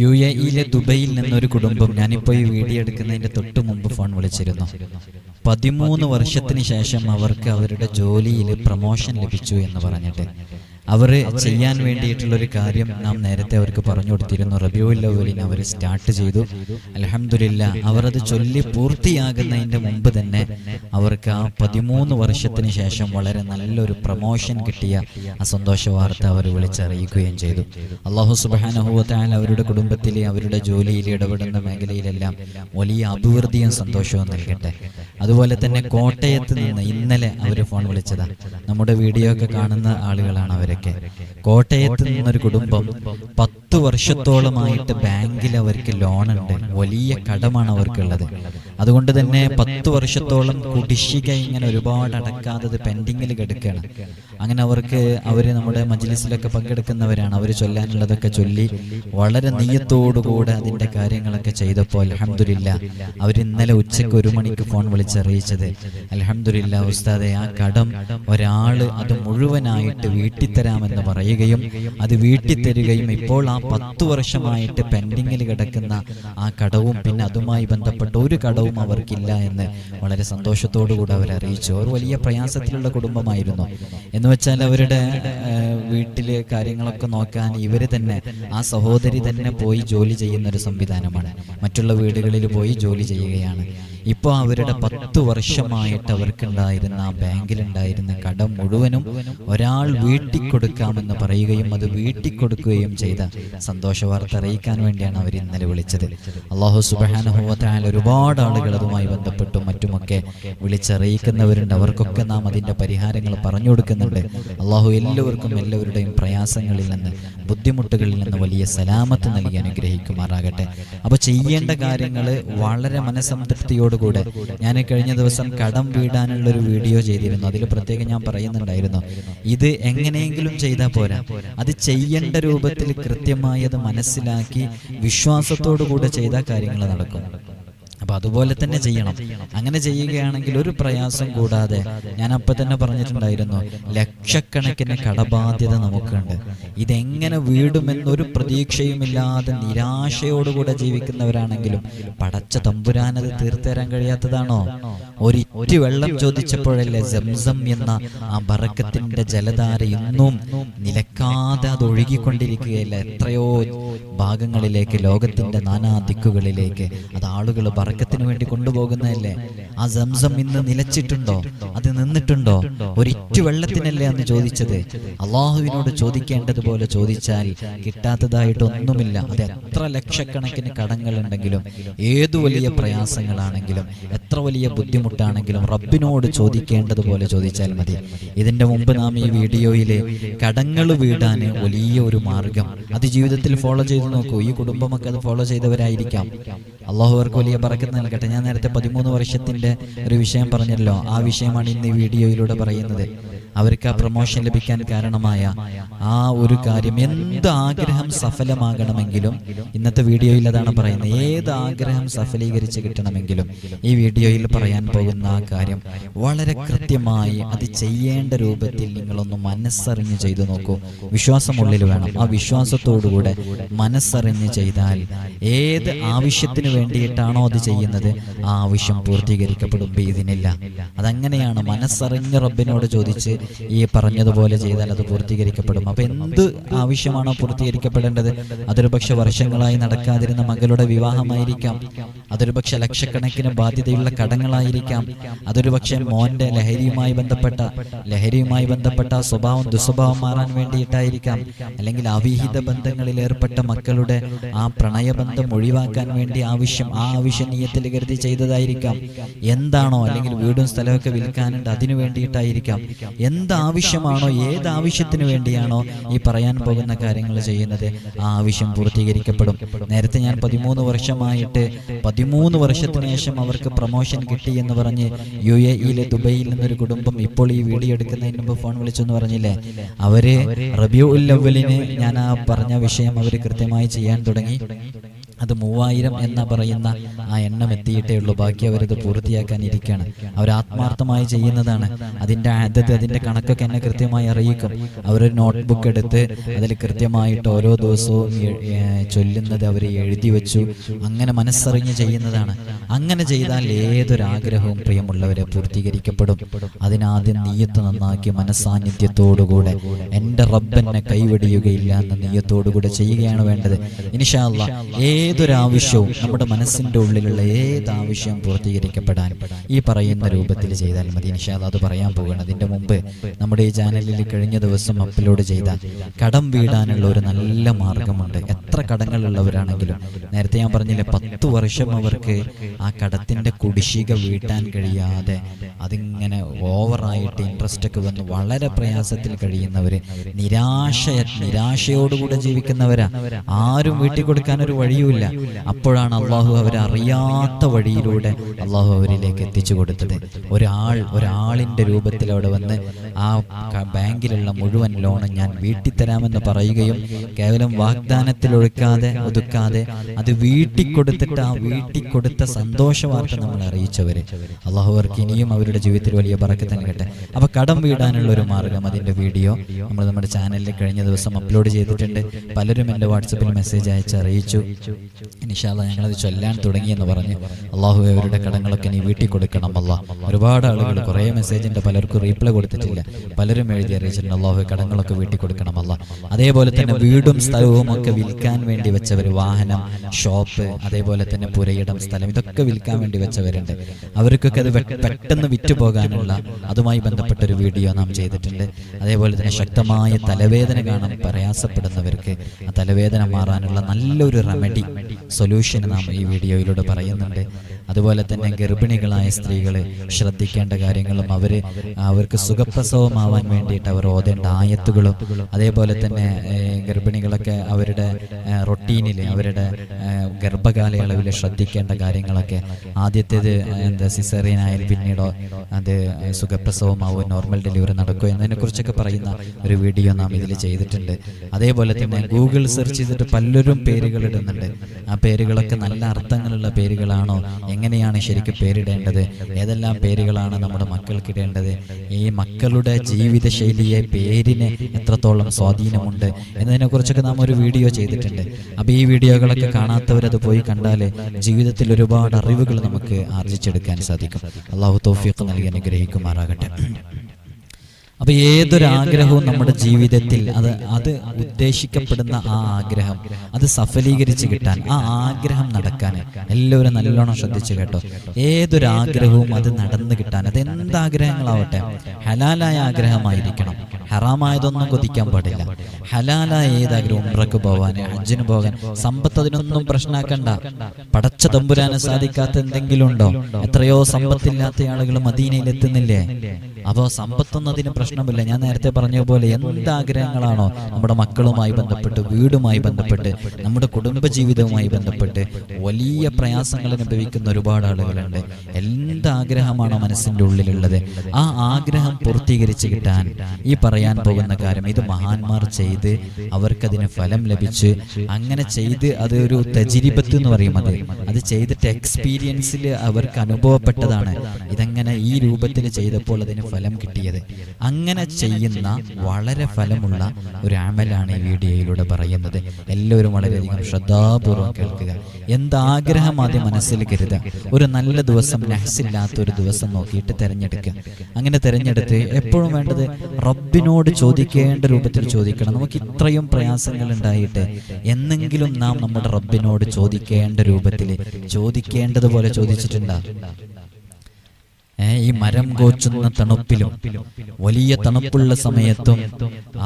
U A ഇയിലെ ദുബൈയിൽ നിന്നൊരു കുടുംബം ഞാനിപ്പോൾ ഈ വീഡിയോ എടുക്കുന്നതിന്റെ തൊട്ട് മുമ്പ് ഫോൺ വിളിച്ചിരുന്നു. പതിമൂന്ന് വർഷത്തിന് ശേഷം അവർക്ക് അവരുടെ ജോലിയിൽ പ്രമോഷൻ ലഭിച്ചു എന്ന് പറഞ്ഞിട്ട്. അവർ ചെയ്യാൻ വേണ്ടിയിട്ടുള്ള ഒരു കാര്യം നാം നേരത്തെ അവർക്ക് പറഞ്ഞു കൊടുത്തിരുന്നു. റബിയുൽ അവലിന് അവർ സ്റ്റാർട്ട് ചെയ്തു. അലഹമില്ല അവർ അത് ചൊല്ലി പൂർത്തിയാകുന്നതിന്റെ മുമ്പ് തന്നെ അവർക്ക് ആ പതിമൂന്ന് വർഷത്തിന് ശേഷം വളരെ നല്ലൊരു പ്രൊമോഷൻ കിട്ടിയ ആ സന്തോഷ വാർത്ത അവർ വിളിച്ചറിയിക്കുകയും ചെയ്തു. അള്ളാഹു സുബാനഹുവത്താൽ അവരുടെ കുടുംബത്തിലെ അവരുടെ ജോലിയിൽ ഇടപെടുന്ന മേഖലയിലെല്ലാം വലിയ അഭിവൃദ്ധിയും സന്തോഷവും നൽകട്ടെ. അതുപോലെ തന്നെ കോട്ടയത്ത് നിന്ന് ഇന്നലെ അവർ ഫോൺ വിളിച്ചതാ. നമ്മുടെ വീഡിയോ ഒക്കെ കാണുന്ന ആളുകളാണ് അവരൊക്കെ. കോട്ടയത്ത് നിന്നൊരു കുടുംബം പത്ത് വർഷത്തോളമായിട്ട് ബാങ്കിൽ അവർക്ക് ലോൺ ഉണ്ട് വലിയ കടമാണ് അവർക്കുള്ളത്. അതുകൊണ്ട് തന്നെ പത്ത് വർഷത്തോളം കുടിശ്ശിക ഇങ്ങനെ ഒരുപാട് അടക്കാത്തത് പെൻഡിങ്ങിൽ കിടക്കുകയാണ്. അങ്ങനെ അവർക്ക് അവർ നമ്മുടെ മജ്ലിസിലൊക്കെ പങ്കെടുക്കുന്നവരാണ്. അവർ ചൊല്ലാനുള്ളതൊക്കെ ചൊല്ലി വളരെ നെയ്യത്തോടുകൂടെ അതിന്റെ കാര്യങ്ങളൊക്കെ ചെയ്തപ്പോൾ അലഹമില്ല അവർ ഇന്നലെ ഉച്ചയ്ക്ക് ഒരു മണിക്ക് ഫോൺ വിളിച്ചറിയിച്ചത് അലഹമില്ല ഉസ്താദെ ആ കടം ഒരാൾ അത് മുഴുവനായിട്ട് വീട്ടിത്തരാമെന്ന് പറയുകയും അത് വീട്ടിത്തരികയും ഇപ്പോൾ ആ പത്തു വർഷമായിട്ട് പെൻഡിങ്ങിൽ കിടക്കുന്ന ആ കടവും പിന്നെ അതുമായി ബന്ധപ്പെട്ട ഒരു കടവും അവർക്കില്ല എന്ന് വളരെ സന്തോഷത്തോടു കൂടെ അവർ അറിയിച്ചു. അവർ വലിയ പ്രയാസത്തിലുള്ള കുടുംബമായിരുന്നു. എന്ന് വെച്ചാൽ അവരുടെ വീട്ടിലെ കാര്യങ്ങളൊക്കെ നോക്കാൻ ഇവർ തന്നെ ആ സഹോദരി തന്നെ പോയി ജോലി ചെയ്യുന്ന ഒരു സംവിധാനമാണ്. മറ്റുള്ള വീടുകളിൽ പോയി ജോലി ചെയ്യുകയാണ്. ഇപ്പോൾ അവരുടെ പത്ത് വർഷമായിട്ട് അവർക്കുണ്ടായിരുന്ന ആ ബാങ്കിലുണ്ടായിരുന്ന കടം മുഴുവനും ഒരാൾ വീട്ടിക്കൊടുക്കാമെന്ന് പറയുകയും അത് വീട്ടിക്കൊടുക്കുകയും ചെയ്ത സന്തോഷ വാർത്ത അറിയിക്കാൻ വേണ്ടിയാണ് അവർ ഇന്നലെ വിളിച്ചത്. അള്ളാഹു സുബാനുഭവത്തായാൽ ഒരുപാട് ആളുകൾ അതുമായി ബന്ധപ്പെട്ടും മറ്റുമൊക്കെ വിളിച്ചറിയിക്കുന്നവരുണ്ട്. അവർക്കൊക്കെ നാം അതിന്റെ പരിഹാരങ്ങൾ പറഞ്ഞു കൊടുക്കുന്നുണ്ട്. അള്ളാഹു എല്ലാവർക്കും എല്ലാവരുടെയും പ്രയാസങ്ങളിൽ നിന്ന് ബുദ്ധിമുട്ടുകളിൽ നിന്ന് വലിയ സലാമത്ത് നൽകി അനുഗ്രഹിക്കുമാറാകട്ടെ. അപ്പൊ ചെയ്യേണ്ട കാര്യങ്ങൾ വളരെ മനസ്സംതൃപ്തിയോടുകൂടെ ഞാൻ കഴിഞ്ഞ ദിവസം കടം വീടാനുള്ള ഒരു വീഡിയോ ചെയ്തിരുന്നു. അതിൽ പ്രത്യേകം ഞാൻ പറയുന്നുണ്ടായിരുന്നു. ഇത് എങ്ങനെയെങ്കിലും ചെയ്താൽ പോരാ. അത് ചെയ്യേണ്ട രൂപത്തിൽ കൃത്യമായത് മനസ്സിലാക്കി വിശ്വാസത്തോടു കൂടെ ചെയ്താൽ കാര്യങ്ങൾ നടക്കും. അപ്പൊ അതുപോലെ തന്നെ ചെയ്യണം. അങ്ങനെ ചെയ്യുകയാണെങ്കിൽ ഒരു പ്രയാസം കൂടാതെ ഞാൻ അപ്പൊ തന്നെ പറഞ്ഞിട്ടുണ്ടായിരുന്നു ലക്ഷക്കണക്കിന് കടബാധ്യത നമുക്കുണ്ട്. ഇതെങ്ങനെ വീടുമെന്നൊരു പ്രതീക്ഷയുമില്ലാതെ നിരാശയോടുകൂടെ ജീവിക്കുന്നവരാണെങ്കിലും പടച്ച തമ്പുരാനത് തീർത്തരാൻ കഴിയാത്തതാണോ? ഒരിറ്റി വെള്ളം ചോദിച്ചപ്പോഴല്ലേ സംസം എന്ന ആ ബറക്കത്തിന്റെ ജലധാര ഇന്നും നിലക്കാതെ അത് ഒഴുകിക്കൊണ്ടിരിക്കുകയല്ല? എത്രയോ ഭാഗങ്ങളിലേക്ക് ലോകത്തിന്റെ നാനാ ദിക്കുകളിലേക്ക് അത് ആളുകൾ ബറക്കത്തിന് വേണ്ടി കൊണ്ടുപോകുന്നതല്ലേ? ആ സംസം ഇന്ന് നിലച്ചിട്ടുണ്ടോ? അത് നിന്നിട്ടുണ്ടോ? ഒരിറ്റു വെള്ളത്തിനല്ലേ അന്ന് ചോദിച്ചത്? അള്ളാഹുവിനോട് ചോദിക്കേണ്ടതുപോലെ ചോദിച്ചാൽ കിട്ടാത്തതായിട്ട് ഒന്നുമില്ല അത് എത്ര ലക്ഷക്കണക്കിന് കടങ്ങൾ ഉണ്ടെങ്കിലും ഏതു വലിയ പ്രയാസങ്ങളാണെങ്കിലും എത്ര വലിയ ബുദ്ധിമുട്ടാണെങ്കിലും റബ്ബിനോട് ചോദിക്കേണ്ടതുപോലെ ചോദിച്ചാൽ മതി. ഇതിന്റെ മുമ്പ് നാം ഈ വീഡിയോയിൽ കടങ്ങൾ വീടാൻ വലിയ ഒരു മാർഗം അത് ജീവിതത്തിൽ ഫോളോ ചെയ്ത് നോക്കൂ. ഈ കുടുംബമൊക്കെ അത് ഫോളോ ചെയ്തവരായിരിക്കാം. അള്ളാഹു അവർക്ക് വലിയ പറക്കത്ത് നൽകട്ടെ. ഞാൻ നേരത്തെ പതിമൂന്ന് വർഷത്തിന്റെ ഒരു വിഷയം പറഞ്ഞല്ലോ. ആ വിഷയമാണ് ഇന്ന് ഈ വീഡിയോയിലൂടെ പറയുന്നത്. അവർക്ക് ആ പ്രൊമോഷൻ ലഭിക്കാൻ കാരണമായ ആ ഒരു കാര്യം എന്ത് ആഗ്രഹം സഫലമാകണമെങ്കിലും ഇന്നത്തെ വീഡിയോയിൽ അതാണ് പറയുന്നത്. ഏത് ആഗ്രഹം സഫലീകരിച്ച് കിട്ടണമെങ്കിലും ഈ വീഡിയോയിൽ പറയാൻ പോകുന്ന ആ കാര്യം വളരെ കൃത്യമായി അത് ചെയ്യേണ്ട രൂപത്തിൽ നിങ്ങളൊന്ന് മനസ്സറിഞ്ഞ് ചെയ്തു നോക്കൂ. വിശ്വാസം ഉള്ളിൽ വേണം. ആ വിശ്വാസത്തോടുകൂടെ മനസ്സറിഞ്ഞ് ചെയ്താൽ ഏത് ആവശ്യത്തിന് വേണ്ടിയിട്ടാണോ അത് ചെയ്യുന്നത് ആ ആവശ്യം പൂർത്തീകരിക്കപ്പെടും ഇതിനില്ല. അതങ്ങനെയാണ് മനസ്സറിഞ്ഞ് റബ്ബിനോട് ചോദിച്ച് ഈ പറഞ്ഞതുപോലെ ചെയ്താൽ അത് പൂർത്തീകരിക്കപ്പെടും. അപ്പൊ എന്ത് ആവശ്യമാണോ പൂർത്തീകരിക്കപ്പെടേണ്ടത്? അതൊരു പക്ഷെ വർഷങ്ങളായി നടക്കാതിരുന്ന മകളുടെ വിവാഹമായിരിക്കാം. അതൊരു പക്ഷെ ലക്ഷക്കണക്കിന് ബാധ്യതയുള്ള കടങ്ങളായിരിക്കാം. അതൊരു പക്ഷെ മോന്റെ ലഹരിയുമായി ബന്ധപ്പെട്ട ലഹരിയുമായി ബന്ധപ്പെട്ട സ്വഭാവം ദുസ്വഭാവം മാറാൻ വേണ്ടിയിട്ടായിരിക്കാം. അല്ലെങ്കിൽ അവിഹിത ബന്ധങ്ങളിൽ ഏർപ്പെട്ട മക്കളുടെ ആ പ്രണയബന്ധം ഒഴിവാക്കാൻ വേണ്ടി ആവശ്യം ആ ആവശ്യം നീയത്തിൽ കരുതി ചെയ്തതായിരിക്കാം. എന്താണോ അല്ലെങ്കിൽ വീടും സ്ഥലമൊക്കെ വിൽക്കാനുണ്ട് അതിനു വേണ്ടിയിട്ടായിരിക്കാം. എന്ത് ആവശ്യമാണോ ഏത് വേണ്ടിയാണോ ഈ പറയാൻ പോകുന്ന കാര്യങ്ങൾ ചെയ്യുന്നത്. ആ ആവശ്യം പൂർത്തീകരിക്കപ്പെടും. നേരത്തെ ഞാൻ പതിമൂന്ന് വർഷമായിട്ട് പതിമൂന്ന് വർഷത്തിന് ശേഷം അവർക്ക് പ്രൊമോഷൻ കിട്ടി എന്ന് പറഞ്ഞ് യു എ ഇയിലെ ദുബൈയിൽ നിന്നൊരു കുടുംബം ഇപ്പോൾ ഈ വീഡിയോ എടുക്കുന്നതിന് മുമ്പ് ഫോൺ വിളിച്ചെന്ന് പറഞ്ഞില്ലേ? അവർ റബിയു ഉല്ലവലിന് ഞാൻ ആ പറഞ്ഞ വിഷയം അവർ കൃത്യമായി ചെയ്യാൻ തുടങ്ങി. അത് മൂവായിരം എന്ന പറയുന്ന ആ എണ്ണം എത്തിയിട്ടേ ഉള്ളൂ. ബാക്കി അവരത് പൂർത്തിയാക്കാൻ ഇരിക്കുകയാണ് അവർ ആത്മാർത്ഥമായി ചെയ്യുന്നതാണ്. അതിന്റെ അതത് അതിന്റെ കണക്കൊക്കെ എന്നെ കൃത്യമായി അറിയിക്കും. അവരൊരു നോട്ട്ബുക്ക് എടുത്ത് അതിൽ കൃത്യമായിട്ട് ഓരോ ദിവസവും ചൊല്ലുന്നത് അവർ എഴുതി വെച്ചു. അങ്ങനെ മനസ്സറിഞ്ഞ് ചെയ്യുന്നതാണ്. അങ്ങനെ ചെയ്താൽ ഏതൊരാഗ്രഹവും പ്രിയമുള്ളവരെ പൂർത്തീകരിക്കപ്പെടും. അതിനാദ്യം നീയത്ത് നന്നാക്കി മനസ്സാന്നിധ്യത്തോടുകൂടെ എന്റെ റബ്ബെന്നെ കൈവെടിയുകയില്ല എന്ന നീയത്തോടുകൂടെ ചെയ്യുകയാണ് വേണ്ടത്. ഇനിഷാല്ല ഏതൊരാവശ്യവും നമ്മുടെ മനസ്സിന്റെ ഉള്ളിലുള്ള ഏതാവശ്യം പൂർത്തീകരിക്കപ്പെടാൻ ഈ പറയുന്ന രൂപത്തിൽ ചെയ്താൽ മതി. നിഷാദ് അത് പറയാൻ പോകണം അതിന്റെ മുമ്പ് നമ്മുടെ ഈ ചാനലിൽ കഴിഞ്ഞ ദിവസം അപ്ലോഡ് ചെയ്ത കടം വീടാനുള്ള ഒരു നല്ല മാർഗമുണ്ട്. എത്ര കടങ്ങളുള്ളവരാണെങ്കിലും നേരത്തെ ഞാൻ പറഞ്ഞില്ലേ പത്ത് വർഷം അവർക്ക് ആ കടത്തിന്റെ കുടിശ്ശിക വീട്ടാൻ കഴിയാതെ അതിങ്ങനെ ഓവറായിട്ട് ഇൻട്രസ്റ്റ് ഒക്കെ വന്ന് വളരെ പ്രയാസത്തിൽ കഴിയുന്നവര് നിരാശ നിരാശയോടുകൂടെ ജീവിക്കുന്നവരാ. ആരും വീട്ടിൽ കൊടുക്കാൻ ഒരു വഴിയുമില്ല. അപ്പോഴാണ് അള്ളാഹു അവരെ അറിയാത്ത വഴിയിലൂടെ അള്ളാഹു അവരിലേക്ക് എത്തിച്ചു കൊടുത്തത്. ഒരാൾ ഒരാളിന്റെ രൂപത്തിൽ അവിടെ വന്ന് ആ ബാങ്കിലുള്ള മുഴുവൻ ലോണും ഞാൻ വീട്ടിൽ തരാമെന്ന് പറയുകയും കേവലം വാഗ്ദാനത്തിൽ ഒഴുക്കാതെ ഒതുക്കാതെ അത് വീട്ടിൽ കൊടുത്തിട്ട് ആ വീട്ടിൽ കൊടുത്ത സന്തോഷ വാർത്ത നമ്മൾ അറിയിച്ചവര്. അള്ളാഹു അവർക്ക് ഇനിയും അവരുടെ ജീവിതത്തിൽ വലിയ പറക്കത്ത് നൽകട്ടെ. അപ്പൊ കടം വീടാനുള്ള ഒരു മാർഗം അതിന്റെ വീഡിയോ നമ്മൾ നമ്മുടെ ചാനലിൽ കഴിഞ്ഞ ദിവസം അപ്ലോഡ് ചെയ്തിട്ടുണ്ട്. പലരും എന്റെ വാട്സപ്പിൽ മെസ്സേജ് അയച്ച് അറിയിച്ചു. നിഷാല ഞങ്ങളത് ചൊല്ലാൻ തുടങ്ങിയെന്ന് പറഞ്ഞ് അള്ളാഹു അവരുടെ കടങ്ങളൊക്കെ നീ വീട്ടിൽ കൊടുക്കണം അല്ല. ഒരുപാട് ആളുകൾ കുറേ മെസ്സേജിന്റെ പലർക്കും റീപ്ലൈ കൊടുത്തിട്ടില്ല. പലരും എഴുതി അറിയിച്ചിട്ടുണ്ട്. അള്ളാഹു കടങ്ങളൊക്കെ വീട്ടിൽ കൊടുക്കണം അല്ല. അതേപോലെ തന്നെ വീടും സ്ഥലവും ഒക്കെ വിൽക്കാൻ വേണ്ടി വെച്ചവർ വാഹനം ഷോപ്പ് അതേപോലെ തന്നെ പുരയിടം സ്ഥലം ഇതൊക്കെ വിൽക്കാൻ വേണ്ടി വെച്ചവരുണ്ട്. അവർക്കൊക്കെ അത് പെട്ടെന്ന് വിറ്റു പോകാനുള്ള അതുമായി ബന്ധപ്പെട്ടൊരു വീഡിയോ നാം ചെയ്തിട്ടുണ്ട്. അതേപോലെ തന്നെ ശക്തമായ തലവേദന കാണാൻ പ്രയാസപ്പെടുന്നവർക്ക് ആ തലവേദന മാറാനുള്ള നല്ലൊരു റെമഡി സൊല്യൂഷൻ നാം ഈ വീഡിയോയിലൂടെ പറയുന്നുണ്ട്. അതുപോലെ തന്നെ ഗർഭിണികളായ സ്ത്രീകളെ ശ്രദ്ധിക്കേണ്ട കാര്യങ്ങളും അവർ അവർക്ക് സുഖപ്രസവമാവാൻ വേണ്ടിയിട്ട് അവർ ഓതേണ്ട ആയത്തുകളും അതേപോലെ തന്നെ ഗർഭിണികളൊക്കെ അവരുടെ റൊട്ടീനിൽ അവരുടെ ഗർഭകാലയളവിൽ ശ്രദ്ധിക്കേണ്ട കാര്യങ്ങളൊക്കെ ആദ്യത്തേത് എന്താ സിസേറിയൻ പിന്നീട് അത് സുഖപ്രസവമാവും നോർമൽ ഡെലിവറി നടക്കും എന്നതിനെ കുറിച്ചൊക്കെ പറയുന്ന ഒരു വീഡിയോ നാം ഇതിൽ ചെയ്തിട്ടുണ്ട്. അതേപോലെ തന്നെ ഗൂഗിൾ സെർച്ച് ചെയ്തിട്ട് പലരും പേരുകൾ ഇടുന്നുണ്ട്. ആ പേരുകളൊക്കെ നല്ല അർത്ഥങ്ങളുള്ള പേരുകളാണോ? എങ്ങനെയാണ് ശരിക്കും പേരിടേണ്ടത്? ഏതെല്ലാം പേരുകളാണ് നമ്മുടെ മക്കൾക്ക് ഇടേണ്ടത്? ഈ മക്കളുടെ ജീവിതശൈലിയെ പേരിന് എത്രത്തോളം സ്വാധീനമുണ്ട് എന്നതിനെ കുറിച്ചൊക്കെ നാം ഒരു വീഡിയോ ചെയ്തിട്ടുണ്ട്. അപ്പോൾ ഈ വീഡിയോകളൊക്കെ കാണാത്തവരത് പോയി കണ്ടാൽ ജീവിതത്തിൽ ഒരുപാട് അറിവുകൾ നമുക്ക് ആർജിച്ചെടുക്കാൻ സാധിക്കും. അള്ളാഹു തോഫിയൊക്കെ നൽകി അനുഗ്രഹിക്കുമാറാകട്ടെ. അപ്പൊ ഏതൊരാഗ്രഹവും നമ്മുടെ ജീവിതത്തിൽ അത് അത് ഉദ്ദേശിക്കപ്പെടുന്ന ആ ആഗ്രഹം അത് സഫലീകരിച്ച് കിട്ടാൻ ആ ആഗ്രഹം നടക്കാൻ എല്ലാവരും നല്ലോണം ശ്രദ്ധിച്ചു കേട്ടോ. ഏതൊരാഗ്രഹവും അത് നടന്നു കിട്ടാൻ അത് എന്താഗ്രഹങ്ങളാവട്ടെ ഹലാലായ ആഗ്രഹമായിരിക്കണം. ഹറാമായതൊന്നും കൊതിക്കാൻ പാടില്ല. ഹലാലായ ഏതാഗ്രഹം ഉംറക്ക് പോവാൻ ഹജ്ജിന് പോകാൻ സമ്പത്ത് അതിനൊന്നും പ്രശ്നമാക്കണ്ട പടച്ച തമ്പുരാന് സാധിക്കാത്ത എന്തെങ്കിലും ഉണ്ടോ? എത്രയോ സമ്പത്തില്ലാത്ത ആളുകൾ മദീനയിൽ എത്തുന്നില്ലേ? അപ്പോൾ സമ്പത്തുന്നതിന് പ്രശ്നമില്ല. ഞാൻ നേരത്തെ പറഞ്ഞ പോലെ എന്താഗ്രഹങ്ങളാണോ നമ്മുടെ മക്കളുമായി ബന്ധപ്പെട്ട് വീടുമായി ബന്ധപ്പെട്ട് നമ്മുടെ കുടുംബ ജീവിതവുമായി ബന്ധപ്പെട്ട് വലിയ പ്രയാസങ്ങൾ അനുഭവിക്കുന്ന ഒരുപാട് ആളുകളുണ്ട്. എന്താഗ്രഹമാണോ മനസ്സിന്റെ ഉള്ളിലുള്ളത്? ആ ആഗ്രഹം പൂർത്തീകരിച്ച് കിട്ടാൻ ഈ പറയാൻ പോകുന്ന കാര്യം ഇത് മഹാന്മാർ ചെയ്ത് അവർക്കതിന് ഫലം ലഭിച്ച് അങ്ങനെ ചെയ്ത് അതൊരു ഒരു തജിരിബത്ത് എന്ന് പറയും അത്. അത് ചെയ്തിട്ട് എക്സ്പീരിയൻസിൽ അവർക്ക് അനുഭവപ്പെട്ടതാണ്. ഇതങ്ങനെ ഈ രൂപത്തിൽ ചെയ്തപ്പോൾ അതിന് ഫലം കിട്ടിയത്. അങ്ങനെ ചെയ്യുന്ന വളരെ ഫലമുള്ള ഒരു അമലാണ് ഈ വീഡിയോയിലൂടെ പറയുന്നത്. എല്ലാവരും വളരെയധികം ശ്രദ്ധാപൂർവം കേൾക്കുക. എന്താഗ്രഹം ആദ്യം മനസ്സിൽ കരുതുക. ഒരു നല്ല ദിവസം നഹസില്ലാത്ത ഒരു ദിവസം നോക്കിയിട്ട് തിരഞ്ഞെടുക്കുക. അങ്ങനെ തിരഞ്ഞെടുത്ത് എപ്പോഴും വേണ്ടത് റബ്ബിനോട് ചോദിക്കേണ്ട രൂപത്തിൽ ചോദിക്കണം. നമുക്ക് ഇത്രയും പ്രയാസങ്ങൾ ഉണ്ടായിട്ട് എന്നെങ്കിലും നാം നമ്മുടെ റബ്ബിനോട് ചോദിക്കേണ്ട രൂപത്തിൽ ചോദിക്കേണ്ടതുപോലെ ചോദിച്ചിട്ടുണ്ടാ? ഏ, ഈ മരം കോച്ചുന്ന തണുപ്പിലും വലിയ തണുപ്പുള്ള സമയത്തും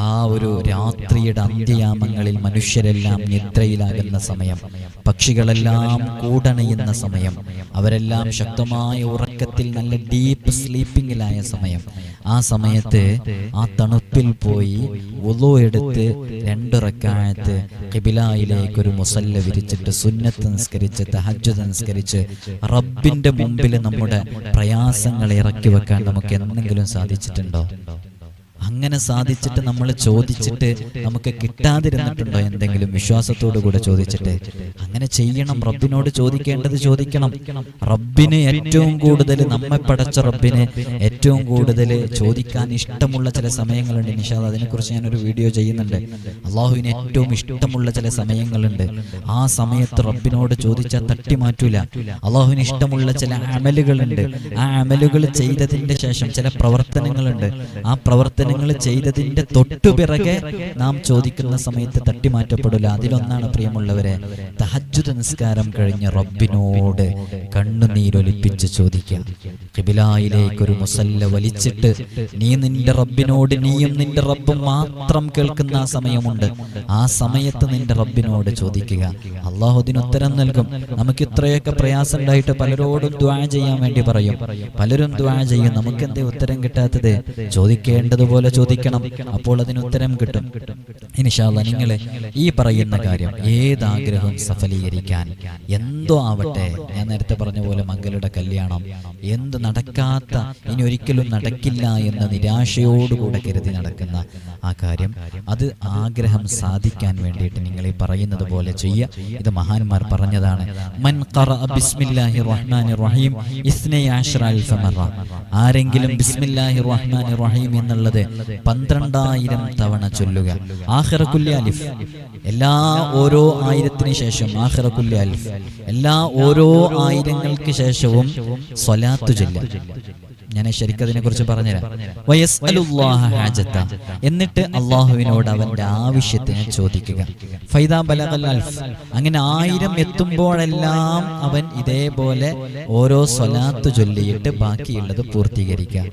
ആ ഒരു രാത്രിയുടെ അന്ത്യയാമങ്ങളിൽ മനുഷ്യരെല്ലാം നിദ്രയിലാകുന്ന സമയം പക്ഷികളെല്ലാം കൂടണയുന്ന സമയം അവരെല്ലാം ശക്തമായ ഉറക്കത്തിൽ നല്ല ഡീപ്പ് സ്ലീപ്പിങ്ങിലായ സമയം. ആ സമയത്ത് ആ തണുപ്പിൽ പോയി ഉളു എടുത്ത് രണ്ടിറക്കാഴത്ത് കിബിലായിലേക്ക് ഒരു മുസല്ല വിരിച്ചിട്ട് സുന്നത്ത് നിസ്കരിച്ച് തഹജ് നിസ്കരിച്ച് റബ്ബിന്റെ മുമ്പിൽ നമ്മുടെ പ്രയാസങ്ങൾ ഇറക്കി വെക്കാൻ നമുക്ക് എന്തെങ്കിലും സാധിച്ചിട്ടുണ്ടോ? അങ്ങനെ സാധിച്ചിട്ട് നമ്മൾ ചോദിച്ചിട്ട് നമുക്ക് കിട്ടാതിരുന്നിട്ടുണ്ടോ എന്തെങ്കിലും വിശ്വാസത്തോടു കൂടെ ചോദിച്ചിട്ട്? അങ്ങനെ ചെയ്യണം റബ്ബിനോട് ചോദിക്കേണ്ടത് ചോദിക്കണം. റബ്ബിന് ഏറ്റവും കൂടുതൽ നമ്മെ പടച്ച റബ്ബിനെ ഏറ്റവും കൂടുതൽ ചോദിക്കാൻ ഇഷ്ടമുള്ള ചില സമയങ്ങളുണ്ട്. നിഷാദ് അതിനെക്കുറിച്ച് ഞാനൊരു വീഡിയോ ചെയ്യുന്നുണ്ട്. അള്ളാഹുവിന് ഏറ്റവും ഇഷ്ടമുള്ള ചില സമയങ്ങളുണ്ട്. ആ സമയത്ത് റബ്ബിനോട് ചോദിച്ചാൽ തട്ടി മാറ്റൂല അള്ളാഹുവിന് ഇഷ്ടമുള്ള ചില അമലുകളുണ്ട്. ആ അമലുകൾ ചെയ്തതിന്റെ ശേഷം ചില പ്രവർത്തനങ്ങളുണ്ട്. ആ പ്രവർത്തനങ്ങൾ ചെയ്തതിന്റെ തൊട്ടുപിറകെ നാം ചോദിക്കുന്ന സമയത്ത് തട്ടി മാറ്റപ്പെടില്ല അതിലൊന്നാണ് പ്രിയമുള്ളവരെ തഹജ്ജുദ് നിസ്കാരം കഴിഞ്ഞ് റബ്ബിനോട് കണ്ണുനീരൊലിപ്പിച്ച് ചോദിക്കാം. കിബിലായിലേക്ക് ഒരു മുസല്ല വലിച്ചിട്ട് നീ നിന്റെ റബ്ബിനോട് നീയും നിന്റെ റബ്ബും മാത്രം കേൾക്കുന്ന ആ സമയമുണ്ട്. ആ സമയത്ത് നിന്റെ റബ്ബിനോട് ചോദിക്കുക. അള്ളാഹുദിന് ഉത്തരം നൽകും. നമുക്ക് ഇത്രയൊക്കെ പ്രയാസം ഉണ്ടായിട്ട് പലരോടും ദ്വാ ചെയ്യാൻ വേണ്ടി പറയും. പലരും ദ്വാ ചെയ്യും. നമുക്ക് എന്തേ ഉത്തരം കിട്ടാത്തത്? ചോദിക്കേണ്ടതുപോലെ ചോദിക്കണം. അപ്പോൾ അതിന് ഉത്തരം കിട്ടും. ഇനിഷാല്ല നിങ്ങളെ ഈ പറയുന്ന കാര്യം ഏതാഗ്രഹവും സഫലീകരിക്കാൻ? എന്തോ ആവട്ടെ. ഞാൻ നേരത്തെ പറഞ്ഞ പോലെ മംഗളുടെ കല്യാണം. എന്ത് നടക്കാത്ത ഇനി ഒരിക്കലും നടക്കില്ല എന്ന നിരാശയോടുകൂടെ കരുതി നടക്കുന്ന ആ കാര്യം. അത് ആഗ്രഹം സാധിക്കാൻ വേണ്ടിയിട്ട് നിങ്ങൾ ഈ പറയുന്നത് പോലെ ചെയ്യുക ഇത് മഹാന്മാർ പറഞ്ഞതാണ്. മൻ ബിസ്മില്ലാഹി റഹ്മാനി റഹീം ആരെങ്കിലും ബിസ്മില്ലാഹി റഹ്മാനി റഹീം എന്നുള്ളത് പന്ത്രണ്ടായിരം തവണ ചൊല്ലുക. ആഖിറ കുല്ലി അലിഫ്. എല്ലാ ഓരോ ആയിരത്തിന് ശേഷം ആഖിറ കുല്ലി അലിഫ്. എല്ലാ ഓരോ ആയിരങ്ങൾക്ക് ശേഷവും സ്വലാത്തു ചൊല്ലുക. ഞാൻ ശരിക്കതിനെ കുറിച്ച് പറഞ്ഞുതരാം. എന്നിട്ട് അള്ളാഹുവിനോട് അവന്റെ ആവശ്യത്തിനെ ചോദിക്കുക. ഫൈദാ അങ്ങനെ ആയിരം എത്തുമ്പോഴെല്ലാം അവൻ ഇതേപോലെ ഓരോ സ്വലാത്തു ചൊല്ലിയിട്ട് ബാക്കിയുള്ളത് പൂർത്തീകരിക്കുക.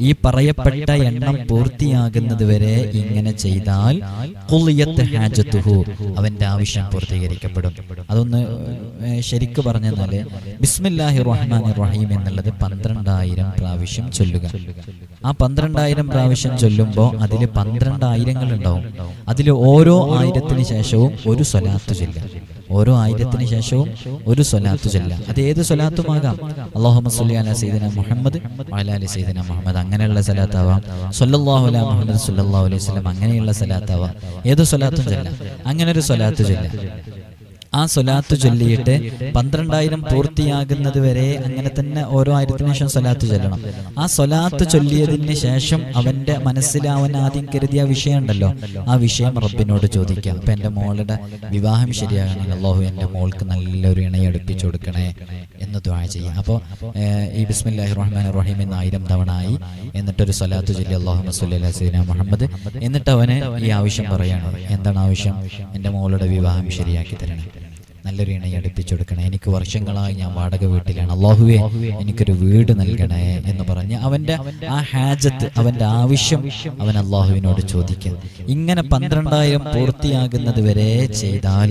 ഈ പറയപ്പെട്ട എണ്ണം പൂർത്തിയാകുന്നത് വരെ ഇങ്ങനെ ചെയ്താൽ അവന്റെ ആവശ്യം പൂർത്തീകരിക്കപ്പെടും. അതൊന്ന് ശരിക്ക് പറഞ്ഞാൽ ബിസ്മില്ലാഹി റഹ്മാൻ റഹീം എന്നുള്ളത് പന്ത്രണ്ടായിരം പ്രാവശ്യം ചൊല്ലുക. ആ പന്ത്രണ്ടായിരം പ്രാവശ്യം ചൊല്ലുമ്പോൾ അതിൽ പന്ത്രണ്ടായിരങ്ങൾ ഉണ്ടാവും അതിൽ ഓരോ ആയിരത്തിന് ശേഷവും ഒരു സ്വലാത്ത് ചൊല്ലുക. ഓരോ ആയിരത്തിന് ശേഷവും ഒരു സ്വലാത്ത് ചൊല്ല അത് ഏത് സ്വലാത്തുമാകാം? അള്ളാഹു സല്ലി അല സൈദന മുഹമ്മദ് അലാലി സൈദന മുഹമ്മദ്. അങ്ങനെയുള്ള സ്വലാത്താവാം. സൊല്ലാഹു അല മുഹമ്മദ് സല്ലല്ലാഹു അലൈഹി സ്വലം അങ്ങനെയുള്ള സ്വലാത്താവാം. ഏത് സ്വലാത്തും ചൊല്ല അങ്ങനെ ഒരു സ്വലാത്ത് ചൊല്ല ആ സ്വലാത്ത് ചൊല്ലിയിട്ട് പന്ത്രണ്ടായിരം പൂർത്തിയാകുന്നത് വരെ അങ്ങനെ തന്നെ ഓരോ ആയിരത്തിന് ശേഷം സ്വലാത്ത് ചൊല്ലണം. ആ സ്വലാത്ത് ചൊല്ലിയതിന് ശേഷം അവന്റെ മനസ്സിൽ അവൻ ആദ്യം കരുതിയ വിഷയം ഉണ്ടല്ലോ. ആ വിഷയം റബ്ബിനോട് ചോദിക്കാം. അപ്പൊ എന്റെ മോളുടെ വിവാഹം ശരിയാകണമെങ്കിൽ അള്ളാഹു എന്റെ മോൾക്ക് നല്ലൊരു ഇണയെ അടുപ്പിച്ചു കൊടുക്കണേ. എന്ന് ദ്വാ ചെയ്യാം. അപ്പോൾ ഈ ബിസ്മില്ലാഹി റഹ്മാൻ റഹീം എന്ന ആയിരം തവണ ആയി എന്നിട്ടൊരു സ്വലാത്തു ചൊല്ലി അള്ളാഹു മസ്ലി സീന മുഹമ്മദ് എന്നിട്ട് അവന് ഈ ആവശ്യം പറയാണ്. എന്താണ് ആവശ്യം? എന്റെ മോളുടെ വിവാഹം ശരിയാക്കി തരണം. നല്ലൊരു ഇണയെ അടുപ്പിച്ചു കൊടുക്കണേ. എനിക്ക് വർഷങ്ങളായി ഞാൻ വാടക വീട്ടിലാണ്. അള്ളാഹുവെ എനിക്കൊരു വീട് നൽകണേ എന്ന് പറഞ്ഞ് അവന്റെ ആ ഹാജത്ത് അവന്റെ ആവശ്യം അവൻ അള്ളാഹുവിനോട് ചോദിക്കും. ഇങ്ങനെ പന്ത്രണ്ടായിരം പൂർത്തിയാകുന്നത് വരെ ചെയ്താൽ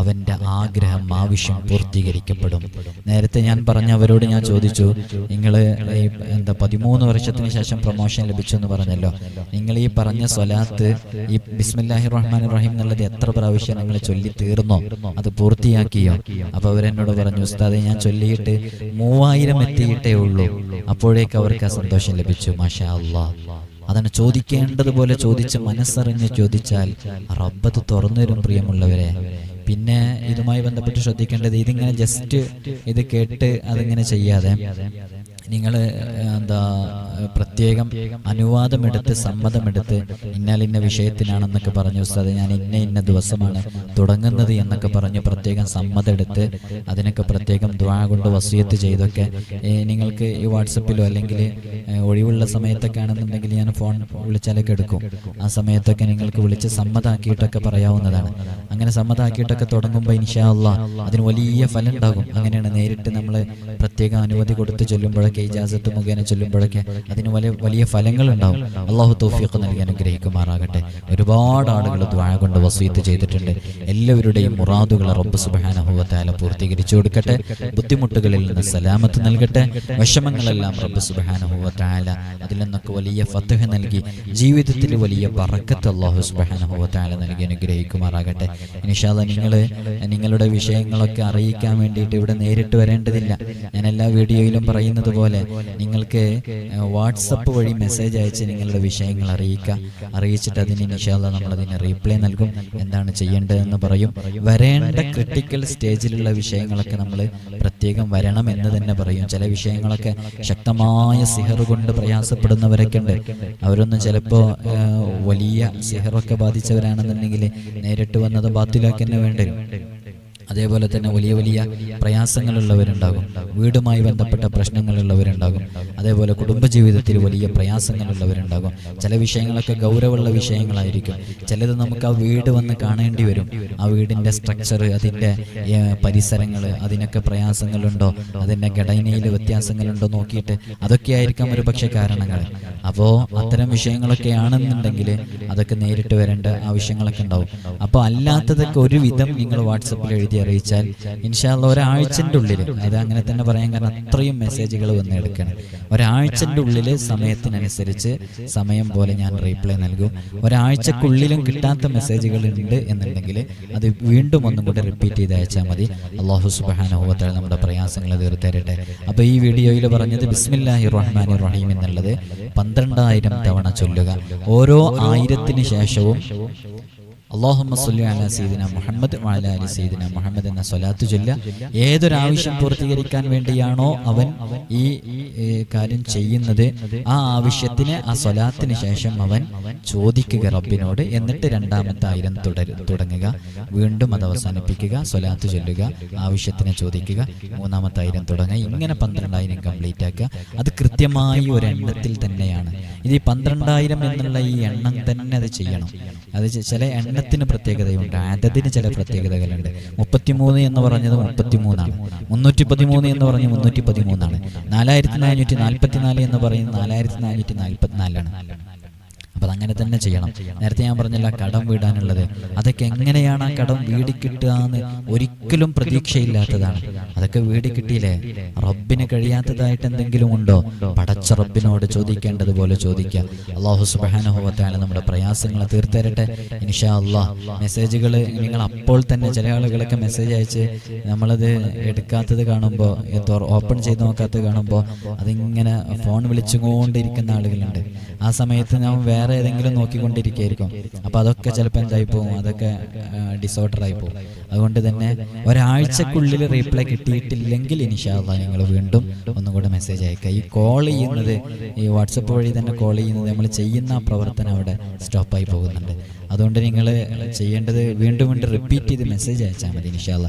അവന്റെ ആഗ്രഹം ആവശ്യം പൂർത്തീകരിക്കപ്പെടും. നേരത്തെ ഞാൻ പറഞ്ഞ അവരോട് ഞാൻ ചോദിച്ചു നിങ്ങൾ ഈ എന്താ പതിമൂന്ന് വർഷത്തിന് ശേഷം പ്രൊമോഷൻ ലഭിച്ചു എന്ന് പറഞ്ഞല്ലോ. നിങ്ങൾ ഈ പറഞ്ഞ സ്വലാത്ത് ഈ ബിസ്മില്ലാഹി റഹ്മാൻ റഹീം എന്നുള്ളത് എത്ര പ്രാവശ്യം നിങ്ങൾ ചൊല്ലി തീർന്നോ? അത് പൂർത്തിയാക്കിയോ? അപ്പൊ അവരെന്നോട് പറഞ്ഞു ഉസ്താദെ ഞാൻ ചൊല്ലിയിട്ട് മൂവായിരം എത്തിയിട്ടേ ഉള്ളൂ. അപ്പോഴേക്ക് അവർക്ക് ആ സന്തോഷം ലഭിച്ചു. മാഷാ അതാണ് ചോദിക്കേണ്ടതുപോലെ ചോദിച്ച് മനസ്സറിഞ്ഞ് ചോദിച്ചാൽ റബ്ബത്ത് തുറന്നു തരും പ്രിയമുള്ളവരെ പിന്നെ ഇതുമായി ബന്ധപ്പെട്ട് ശ്രദ്ധിക്കേണ്ടത് ഇതിങ്ങനെ ജസ്റ്റ് ഇത് കേട്ട് അതിങ്ങനെ ചെയ്യാതെ. നിങ്ങൾ എന്താ പ്രത്യേകം അനുവാദമെടുത്ത് സമ്മതമെടുത്ത് ഇന്നാൽ ഇന്ന വിഷയത്തിനാണെന്നൊക്കെ പറഞ്ഞു. ഉസ്താദ് ഞാൻ ഇന്ന ഇന്ന ദിവസമാണ് തുടങ്ങുന്നത് എന്നൊക്കെ പറഞ്ഞു പ്രത്യേകം സമ്മതമെടുത്ത് അതിനൊക്കെ പ്രത്യേകം ദ്വാ കൊണ്ട് വസൂയത്ത് ചെയ്തൊക്കെ നിങ്ങൾക്ക് ഈ വാട്സപ്പിലോ അല്ലെങ്കിൽ ഒഴിവുള്ള സമയത്തൊക്കെ ആണെന്നുണ്ടെങ്കിൽ ഞാൻ ഫോൺ വിളിച്ചാലൊക്കെ എടുക്കും. ആ സമയത്തൊക്കെ നിങ്ങൾക്ക് വിളിച്ച് സമ്മതാക്കിയിട്ടൊക്കെ പറയാവുന്നതാണ്. അങ്ങനെ സമ്മതാക്കിയിട്ടൊക്കെ തുടങ്ങുമ്പോൾ ഇൻഷാ അള്ളാ അതിന് വലിയ ഫലം ഉണ്ടാകും. അങ്ങനെയാണ് നേരിട്ട് നമ്മൾ പ്രത്യേക അനുമതി കൊടുത്ത് ചൊല്ലുമ്പോഴൊക്കെ ചൊല്ലുമ്പോഴൊക്കെ ഇജാസത്ത് മുഖേന ചൊല്ലുമ്പോഴൊക്കെ അതിന് വലിയ വലിയ ഫലങ്ങൾ ഉണ്ടാവും അള്ളാഹു തൗഫീഖ് നൽകി അനുഗ്രഹിക്കുമാറാകട്ടെ. ഒരുപാട് ആളുകൾ ദ്വാഴ കൊണ്ട് വസീത്ത് ചെയ്തിട്ടുണ്ട്. എല്ലാവരുടെയും മുറാദുകൾ റബ്ബ് സുബാനഹുവത്താല പൂർത്തീകരിച്ചു കൊടുക്കട്ടെ. ബുദ്ധിമുട്ടുകളിൽ നിന്ന് സലാമത്ത് നൽകട്ടെ. വിഷമങ്ങളെല്ലാം റബ്ബ് സുബാനഹുവത്താല അതിൽ നിന്നൊക്കെ വലിയ ഫത്തഹ് നൽകി ജീവിതത്തിൽ വലിയ പറക്കത്ത് അള്ളാഹു സുബാനഹുവത്താല നൽകി അനുഗ്രഹിക്കുമാറാകട്ടെ. നിഷാദ നിങ്ങൾ നിങ്ങളുടെ വിഷയങ്ങളൊക്കെ അറിയിക്കാൻ വേണ്ടിയിട്ട് ഇവിടെ നേരിട്ട് വരേണ്ടതില്ല. ഞാൻ എല്ലാ വീഡിയോയിലും പറയുന്നത് പോലെ നിങ്ങൾക്ക് വാട്സപ്പ് വഴി മെസ്സേജ് അയച്ച് നിങ്ങളുടെ വിഷയങ്ങൾ അറിയിക്കുക അറിയിച്ചിട്ട് അതിന് നമ്മൾ അതിന് റീപ്ലൈ നൽകും. എന്താണ് ചെയ്യേണ്ടതെന്ന് പറയും. വരേണ്ട ക്രിട്ടിക്കൽ സ്റ്റേജിലുള്ള വിഷയങ്ങളൊക്കെ നമ്മൾ പ്രത്യേകം വരണം എന്ന് തന്നെ പറയും. ചില വിഷയങ്ങളൊക്കെ ശക്തമായ സിഹർ കൊണ്ട് പ്രയാസപ്പെടുന്നവരൊക്കെ ഉണ്ട്. അവരൊന്നും ചിലപ്പോൾ വലിയ സിഹറൊക്കെ ബാധിച്ചവരാണെന്നുണ്ടെങ്കിൽ നേരിട്ട് വന്നത് ബാത്തിലാക്കി തന്നെ വേണ്ടി വരും. അതേപോലെ തന്നെ വലിയ വലിയ പ്രയാസങ്ങളുള്ളവരുണ്ടാകും. വീടുമായി ബന്ധപ്പെട്ട പ്രശ്നങ്ങളുള്ളവരുണ്ടാകും. അതേപോലെ കുടുംബജീവിതത്തിൽ വലിയ പ്രയാസങ്ങളുള്ളവരുണ്ടാകും. ചില വിഷയങ്ങളൊക്കെ ഗൗരവമുള്ള വിഷയങ്ങളായിരിക്കും. ചിലത് നമുക്ക് ആ വീട് വന്ന് കാണേണ്ടി വരും. ആ വീടിന്റെ സ്ട്രക്ചർ അതിന്റെ പരിസരങ്ങൾ അതിനൊക്കെ പ്രയാസങ്ങളുണ്ടോ? അതിന്റെ ഘടനയിൽ വ്യത്യാസങ്ങളുണ്ടോ നോക്കിയിട്ട് അതൊക്കെ ആയിരിക്കാം ഒരു പക്ഷേ കാരണങ്ങൾ അപ്പോൾ അത്തരം വിഷയങ്ങളൊക്കെ ആണെന്നുണ്ടെങ്കിൽ അതൊക്കെ നേരിട്ട് വരേണ്ട ആവശ്യങ്ങളൊക്കെ ഉണ്ടാവും. അപ്പോൾ അല്ലാത്തതൊക്കെ ഒരുവിധം നിങ്ങൾ വാട്സപ്പിൽ എഴുതി അറിയിച്ചാൽ ഇൻഷാല്ല ഒരാഴ്ചന്റെ ഉള്ളിൽ അത് അങ്ങനെ തന്നെ പറയാൻ കാരണം അത്രയും മെസ്സേജുകൾ വന്ന് എടുക്കണം. ഒരാഴ്ചന്റെ ഉള്ളിൽ സമയത്തിനനുസരിച്ച് സമയം പോലെ ഞാൻ റീപ്ലൈ നൽകും. ഒരാഴ്ചക്കുള്ളിലും കിട്ടാത്ത മെസ്സേജുകൾ ഉണ്ട് എന്നുണ്ടെങ്കിൽ അത് വീണ്ടും ഒന്നും കൂടെ റിപ്പീറ്റ് ചെയ്ത് അയച്ചാൽ മതി. അള്ളാഹു സുബാനുഭവത്താൽ നമ്മുടെ പ്രയാസങ്ങൾ തീർത്തരട്ടെ. അപ്പോൾ ഈ വീഡിയോയിൽ പറഞ്ഞത് ബിസ്മില്ലാഹി റഹ്മാൻ റഹീം എന്നുള്ളത് പന്ത്രണ്ടായിരം തവണ ചൊല്ലുക. ഓരോ ആയിരത്തിന് ശേഷവും അള്ളാഹുമ്മ സുല്ലി അലാ സീദിന മുഹമ്മദ് വാല അലി സീദിന മുഹമ്മദ് എന്ന സ്വലാത്ത് ചൊല്ല ഏതൊരാവശ്യം പൂർത്തീകരിക്കാൻ വേണ്ടിയാണോ അവൻ ഈ കാര്യം ചെയ്യുന്നത് ആ ആവശ്യത്തിന് ആ സ്വലാത്തിന് ശേഷം അവൻ ചോദിക്കുക റബ്ബിനോട് എന്നിട്ട് രണ്ടാമത്തെ ആയിരം തുടരു തുടങ്ങുക. വീണ്ടും അത് അവസാനിപ്പിക്കുക സ്വലാത്ത് ചൊല്ലുക ആവശ്യത്തിന് ചോദിക്കുക മൂന്നാമത്തെ ആയിരം തുടങ്ങുക ഇങ്ങനെ പന്ത്രണ്ടായിരം കംപ്ലീറ്റ് ആക്കുക. അത് കൃത്യമായി ഒരു എണ്ണത്തിൽ തന്നെയാണ്. ഇത് ഈ പന്ത്രണ്ടായിരം എന്നുള്ള ഈ എണ്ണം തന്നെ അത് ചെയ്യണം. അത് ചില ചില എണ്ണത്തിന് പ്രത്യേകതയുണ്ട്. അതതിന് ചില പ്രത്യേകതകളുണ്ട്. മുപ്പത്തിമൂന്ന് എന്ന് പറഞ്ഞത് മുപ്പത്തിമൂന്നാണ്. മുന്നൂറ്റി പതിമൂന്ന് എന്ന് പറഞ്ഞ് മുന്നൂറ്റി പതിമൂന്നാണ് നാലായിരത്തി നാനൂറ്റി നാൽപ്പത്തിനാല് എന്ന് പറയുന്നത് നാലായിരത്തി നാനൂറ്റി നാൽപ്പത്തിനാലാണ് അപ്പൊ അതങ്ങനെ തന്നെ ചെയ്യണം. നേരത്തെ ഞാൻ പറഞ്ഞില്ല കടം വീടാനുള്ളത്. അതൊക്കെ എങ്ങനെയാണ് ആ കടം വീടി കിട്ടുക എന്ന് ഒരിക്കലും പ്രതീക്ഷയില്ലാത്തതാണ്. അതൊക്കെ വീടി കിട്ടിയില്ലേ? റബ്ബിന് കഴിയാത്തതായിട്ട് എന്തെങ്കിലും ഉണ്ടോ? പടച്ച റബ്ബിനോട് ചോദിക്കേണ്ടതുപോലെ ചോദിക്കുക. അള്ളാഹു സുബാനുഭവത്താണ് നമ്മുടെ പ്രയാസങ്ങൾ തീർത്തരട്ടെ. ഇൻഷാ അള്ളാഹ് മെസ്സേജുകൾ നിങ്ങൾ അപ്പോൾ തന്നെ ചില ആളുകളൊക്കെ മെസ്സേജ് അയച്ച് നമ്മളത് എടുക്കാത്തത് കാണുമ്പോൾ ഓപ്പൺ ചെയ്ത് നോക്കാത്തത് കാണുമ്പോൾ അതിങ്ങനെ ഫോൺ വിളിച്ചുകൊണ്ടിരിക്കുന്ന ആളുകളുണ്ട്. ആ സമയത്ത് ഞാൻ വേറെ ഏതെങ്കിലും നോക്കിക്കൊണ്ടിരിക്കുകയായിരിക്കും. അപ്പൊ അതൊക്കെ ചിലപ്പോൾ എന്തായി പോകും അതൊക്കെ ഡിസോർഡർ ആയി പോകും അതുകൊണ്ട് തന്നെ ഒരാഴ്ചക്കുള്ളിൽ റീപ്ലൈ കിട്ടിയിട്ടില്ലെങ്കിൽ ഇനിഷാല്ല നിങ്ങൾ വീണ്ടും ഒന്നും കൂടെ മെസ്സേജ് അയക്കുക. ഈ കോൾ ചെയ്യുന്നത് ഈ വാട്സപ്പ് വഴി തന്നെ കോൾ ചെയ്യുന്നത് നമ്മൾ ചെയ്യുന്ന ആ പ്രവർത്തനം അവിടെ സ്റ്റോപ്പായി പോകുന്നുണ്ട്. അതുകൊണ്ട് നിങ്ങൾ ചെയ്യേണ്ടത് വീണ്ടും വീണ്ടും റിപ്പീറ്റ് ചെയ്ത് മെസ്സേജ് അയച്ചാൽ മതി ഇൻഷാല്ല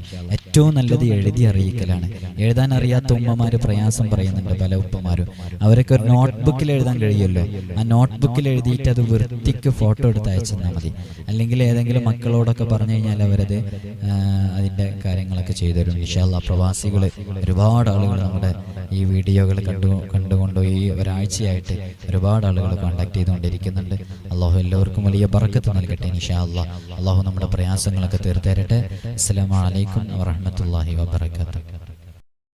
ഏറ്റവും നല്ലത് എഴുതി അറിയിക്കലാണ്. എഴുതാൻ അറിയാത്ത ഉമ്മമാർ പ്രയാസം പറയുന്നുണ്ട് പല ഉപ്പമാരും. അവരൊക്കെ ഒരു നോട്ട്ബുക്കിൽ എഴുതാൻ കഴിയുമല്ലോ. ആ നോട്ട്ബുക്കിൽ എഴുതിയിട്ട് അത് വൃത്തിക്ക് ഫോട്ടോ എടുത്ത് അയച്ചെന്നാൽ മതി. അല്ലെങ്കിൽ ഏതെങ്കിലും മക്കളോടൊക്കെ പറഞ്ഞു കഴിഞ്ഞാൽ അവരത് അതിന്റെ കാര്യങ്ങളൊക്കെ ചെയ്തു തരും. ഇൻഷാല്ല പ്രവാസികൾ ഒരുപാട് ആളുകൾ നമ്മുടെ ഈ വീഡിയോകൾ കണ്ടു കണ്ടുകൊണ്ട് ഈ ഒരാഴ്ചയായിട്ട് ഒരുപാട് ആളുകൾ കോൺടാക്ട് ചെയ്തുകൊണ്ടിരിക്കുന്നുണ്ട്. അള്ളാഹു എല്ലാവർക്കും വലിയ ബറക്കത്ത് നൽകട്ടെ ഇൻഷാ അള്ളാഹ് അള്ളാഹു നമ്മുടെ പ്രയാസങ്ങളൊക്കെ തീർത്തരട്ടെ അസ്സലാമു ورحمة الله وبركاته.